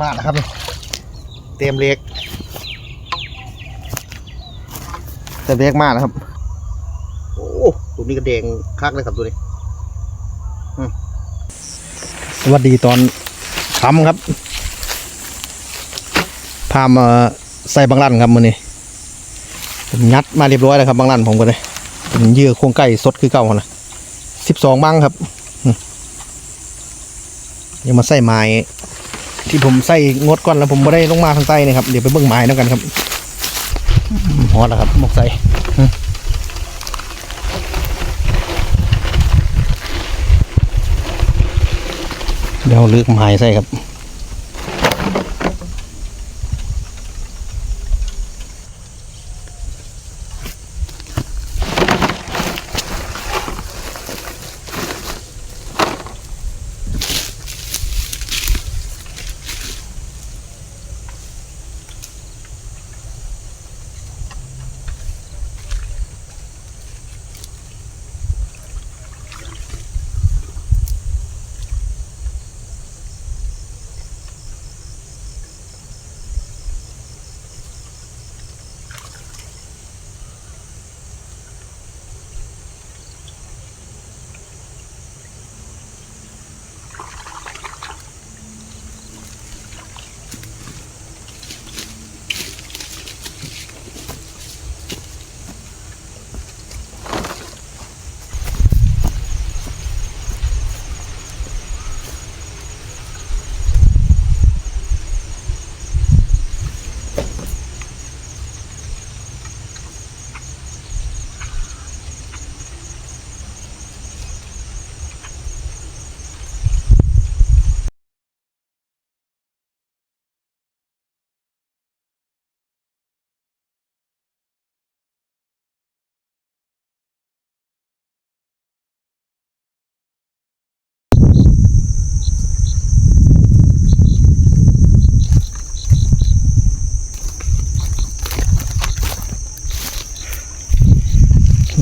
มาแล้วครับนี่เต็มเล็กเต็มเล็กมากนะครับ โอ้ตัวนี้ก็แดงคักเลยครับตัวนี้สวัสดีตอนค่ำครับ พามาใส่บางรันครับมือนี้ผมยัดมาเรียบร้อยแล้วครับบางรันผมก็เลยเป็นเยื่อโครงไก่สดคือเก่านะสิบสองบังครับยังมาใส่ไม้ ที่ผมใส่งดก่อนแล้วผมไม่ได้ลงมาทางใต้นะครับ เดี๋ยวไปเบิ้งไม้แล้วกันครับพอแล้วครับหมกใส่เดี๋ยวเลือกไม้ใส่ครับ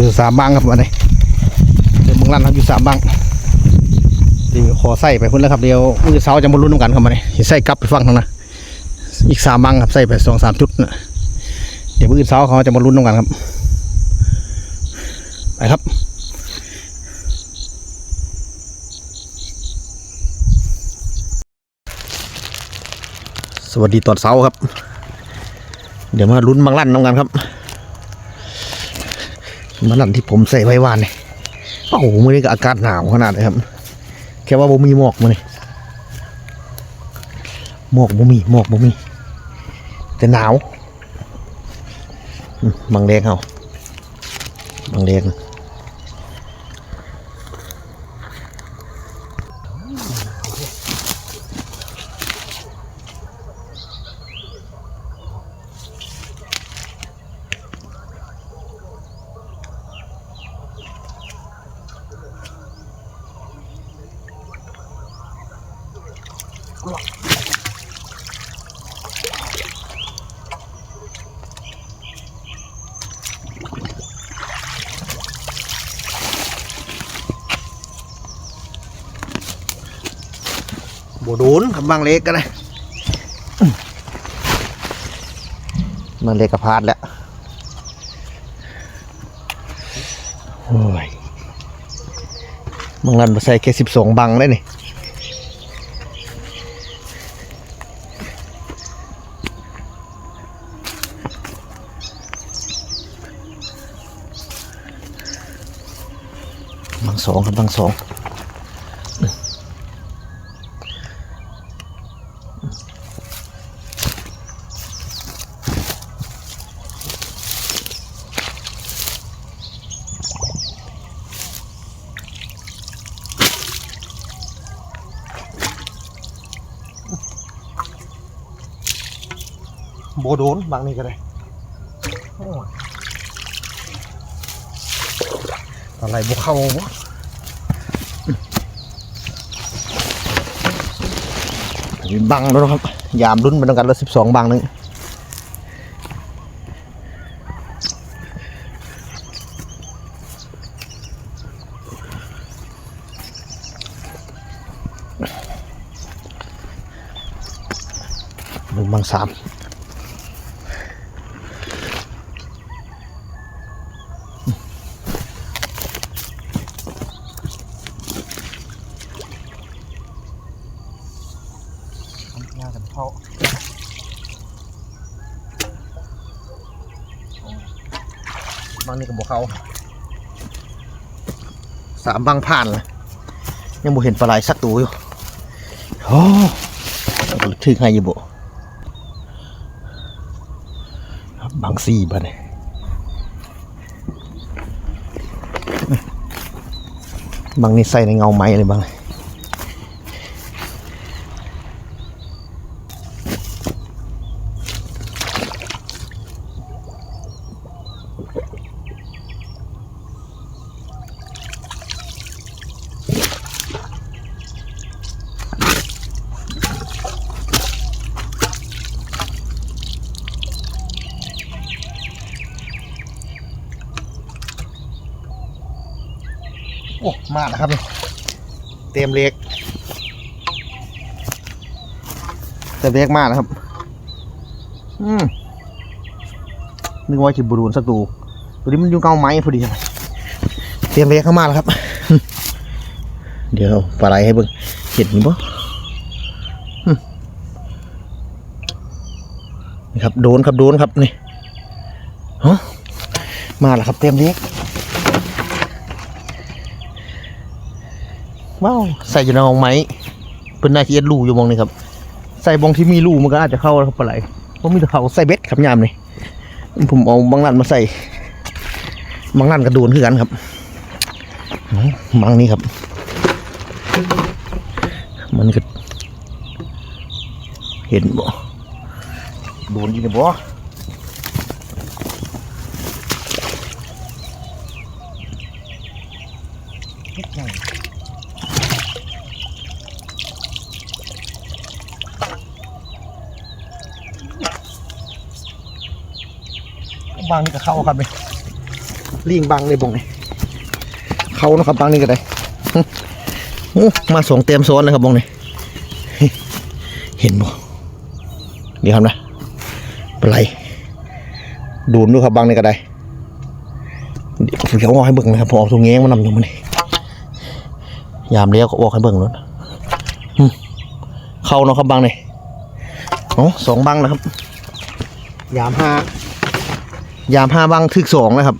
ดือสามบังครับวันนี้เดี๋ยวมึงลั่นครับอยู่สามบังเดี๋ยวขอใส่ไปพุ่นแล้วครับเดี๋ยวมือเสาจะมาลุ้นกันครับวันนี้ใส่กลับไปฟังทางนะอีกสามบังครับใส่ไปสองสามจุดนะเดี๋ยวมือเสาเขาจะมาลุ้นกันครับไปครับสวัสดีตอนเสาครับ เดี๋ยวมาลุ้นบางลั่นน้องกันครับ มันนั่นที่ผมใส่ไว้วานนี่โอ้โหมื่อนี้ก็อากาศหนาวขนาดเลยครับ แค่ว่าบ่มีหมอกมาเลยหมอกบ่มีหมอกบ่มี แต่หนาว บางแดงเอาบางแดง บโดนกับบางเล็กกันเลยมมันเล็กกระพาดแล้วโอ้ยบางรันมาใส่แค่สิบสองบังได้นี่ บางส องครับบางสองโบโดนบางนี่ก็ได้โอ้ยอะไรบุเข้าวะ บังแล้วนะครับ ยามรุ่นเป็นกันละสิบสองบังนึงหนึ่งบังสามทำงานกันเข้าบาง นี่ก็บอกเขาสามบางผ่านเลยยังบ่เห็นปลาไหลสักตัวอยู่โอ้ถึงให้อยู่บ่บางสี่บ้านี่บางนี่ใส่ในเงาไม้เลยบาง มาแล้วครับเต็มเล็กเต็มเล็กมากนะครับ อืมนึกว่าจะบรูนสักตัวตัวนี้มันอยู่เกาไม้พอดีเตรียมเล็กเข้ามาแล้วครับ เดี๋ยวปลาไหลให้เบิ่งเห็นนี่บ่อืมนี่ครับโดนครับโดนครับนี่ฮะมาแล้วครับเต็มเล็ก ว้าวใส่อยู่ในองไม้เป็นนาทีเอ็ดรูอยู่มองนี่ครับ ใส่บองที่มีรูมันก็อาจจะเข้าแล้วครับปลาไหลเพราะมีแต่เขาใส่เบ็ดครับยามนี่ผมเอาบางนั่นมาใส่บางนั่นกระโดนคือกันครับอ๋อบางนี้ครับ มันก็เห็นบ่โดนอยู่ในบ่ บางนี่ก็เข้าครับเลยลิงบางเลยบงนี่เข้านะครับบางนี่ก็ได้ฮึโอ้มาสองเต็มโซนเลยครับบงนี่เห็นบ่เดี๋ยวครับนะเป็นไรดูนด้วยครับบางนี่ก็ได้เดี๋ยวเดี๋ยวออกให้เบิ่งนะครับพอเอาตัวแง้งมานำอยู่มันนี่ยามเลี้ยวก็ออกให้เบิ่งนู้นหึเข้าเนาะครับบางนี่โอ้สองบังนะครับ ยามห้า ยามห้าบังทึกสองเลยครับ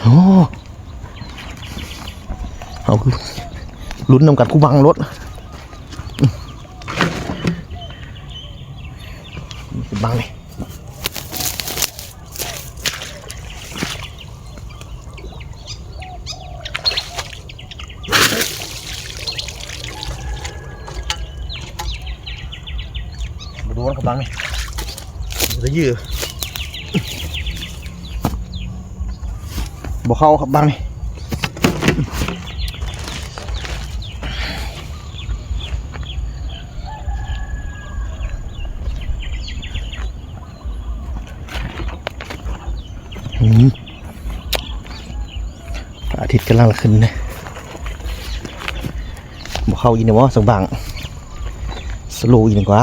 โอ้เอาลุ้นนำกัดคู่บังรถบังเลยมาดูนะครับบังนี่ จะยื้อบอก เขาครับบังนี่อืมพระอาทิตย์กำลังขึ้นนะบอกเข้าอีกนะวะสักบังสโลอีกหนึ่งกว่า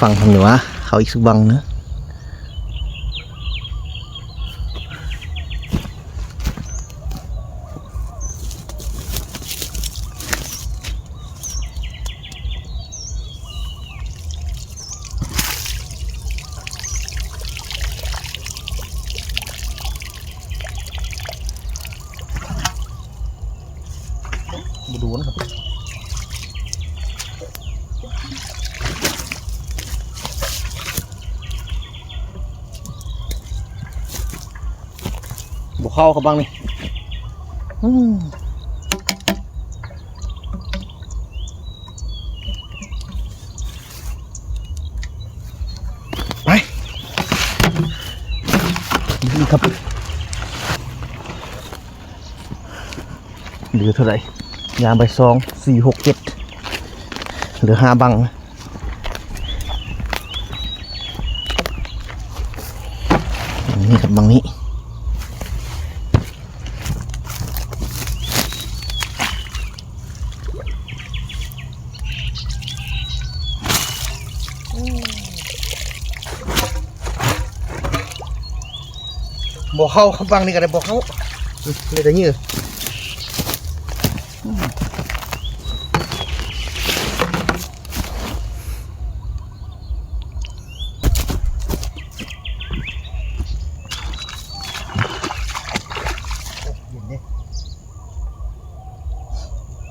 ฟังทางเหนือเขาอีกสักบังเนอะมาดูนะครับ บุกเข้าเขาบ้างนี่อืมไปนี่ครับเหลือเท่าไหร่ยามไปสองสี่หกเจ็ดเหลือห้าบังนะนี่ครับบังนี้ บอกเข้าครับบางนี่ก็ได้บอกเข้าเลยแต่ยื้อเย็นดิ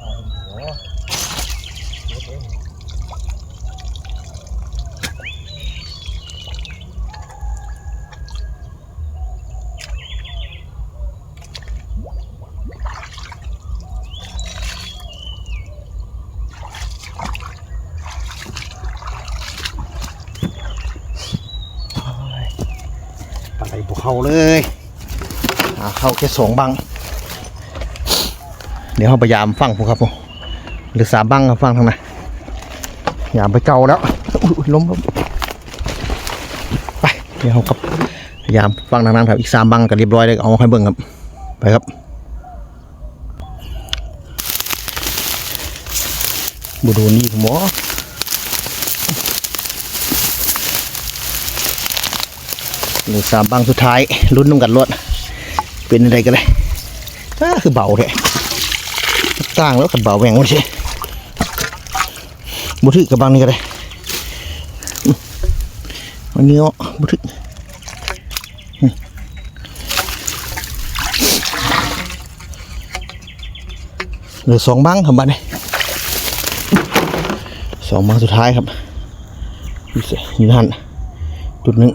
อ่าเดี๋ยวเดี๋ยวเดี๋ยว ปลาไหลบุก เข้าเลยอ่าเข้าแค่สองบัง เดี๋ยวเขาพยายามฟังผมครับผมหรือสามบังครับฟังทางไหนอย่าไปเกาแล้วล้มล้มไปเดี๋ยวเขากับพยายามฟังทางนั้นครับอีกสามบังก็เรียบร้อยเลยเอามาให้เบิ่งครับ ไปครับบูดูนี่ผมหม หรือสามบังสุดท้ายลุ้นนุ่งกันรวดเป็นอะไรกันเลยอ่าคือเบาเลยต่างแล้วขันเบาแหวงหมดใช่บุทึกกับบังนี่ก็ได้อืมมันเงี้บุทึกอืมเหลือสองบังครับบัดนี้สองบังสุดท้ายครับอยู่สิอยู่หันจุดหนึ่ง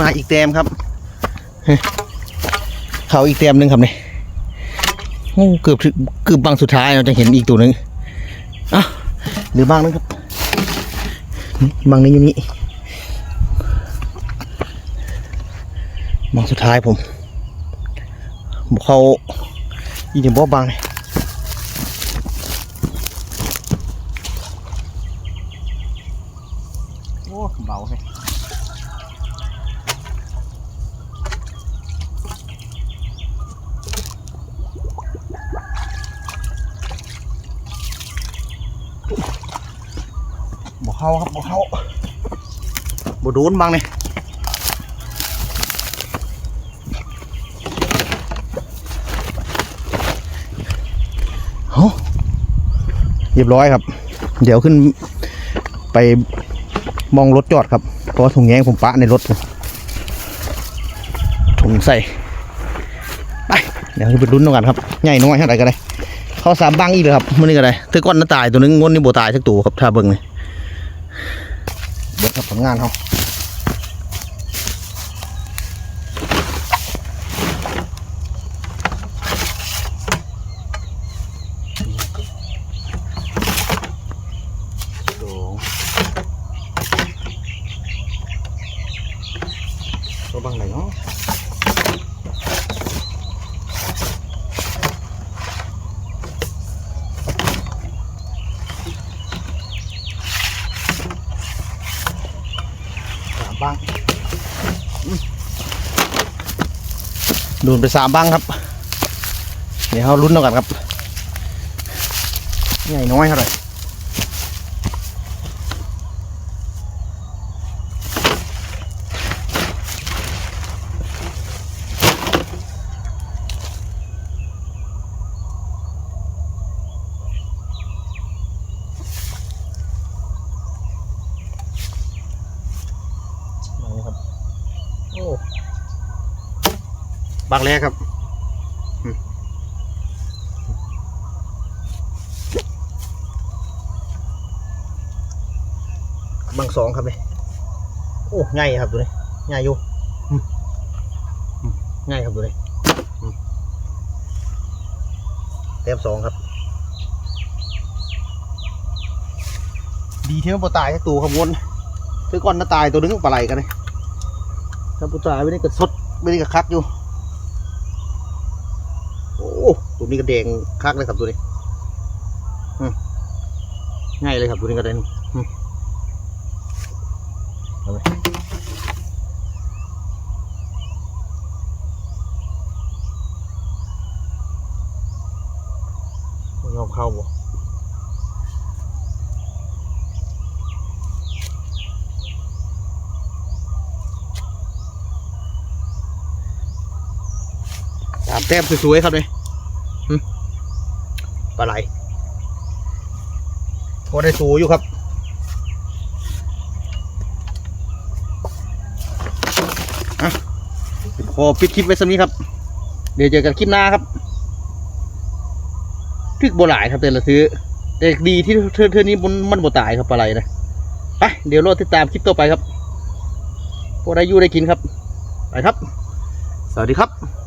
มาอีกเต็มครับ เขาอีกเต็มหนึ่งครับเนี่โอ้เกือบเกือบบางสุดท้ายเราจะเห็นอีกตัวหนึ่งอะหรือบางนึงครับ บางนี้อยู่นี่บางสุดท้ายผมบอกเขาอีกหนึ่งบ่บางเลยโอ้เบาเลย บ่ เขาบบ่เข้าบ่โดนบังนี่โอ้เรียบร้อยครับ เดี๋ยวขึ้นไปมองรถจอดครับ เพราะถุงแยงผมปะในรถผมถุงใส่ ไป เดี๋ยวไปลุ้นกันครับ ใหญ่น้อยเท่าไหร่ก็ได้ เขาสามบังอีกเลยครับมันนี่ก็ได้ถือก้อนน้าตายตัวนึงงนนี่โบตายสักตัวครับถ้าเบิ่งนี่ เบิดครับผลงานเขาสองตัวบังไหนเนาะ สามบังอืม ดูดไปสามบังครับ เดี๋ยวเขาลุ้นเอากันครับใหญ่น้อยเท่าไหร่ไหนครับ โอ้ บังแรกครับอืมบังสองครับเลยโอ้ง่ายครับตัวนี้ง่ายอยู่อืมอืมง่ายครับตัวนี้อืมเต็มสองครับ ดีที่มันบ่ตายแค่ตัวครับวนคือก่อนน่าตายตัวนึงปลาไหลกันเลยถ้าผู้ชายไม่ได้กระสดไม่ได้กระคักอยู่ โอ้ ตัวนี้ก็แดงคักเลยครับตัวนี้ง่ายเลยครับตัวนี้ก็ได้นี่อืมเอาไปไม่ยอมเข้าบ่ตามแต้มสวยๆครับนี่หึ ปลาไหลพอได้สูอยู่ครับอะขอปิดคลิปไว้สักนี้ครับ เดี๋ยวเจอกันคลิปหน้าครับทึกโบหลายครับแต่ละซื้อแต่ดีที่เทือเทือนี้มันมันโบตายครับปลาไหลนะไปเดี๋ยวรอติดตามคลิปต่อไปครับพอได้ยู่ได้กินครับ ไปครับ สวัสดีครับ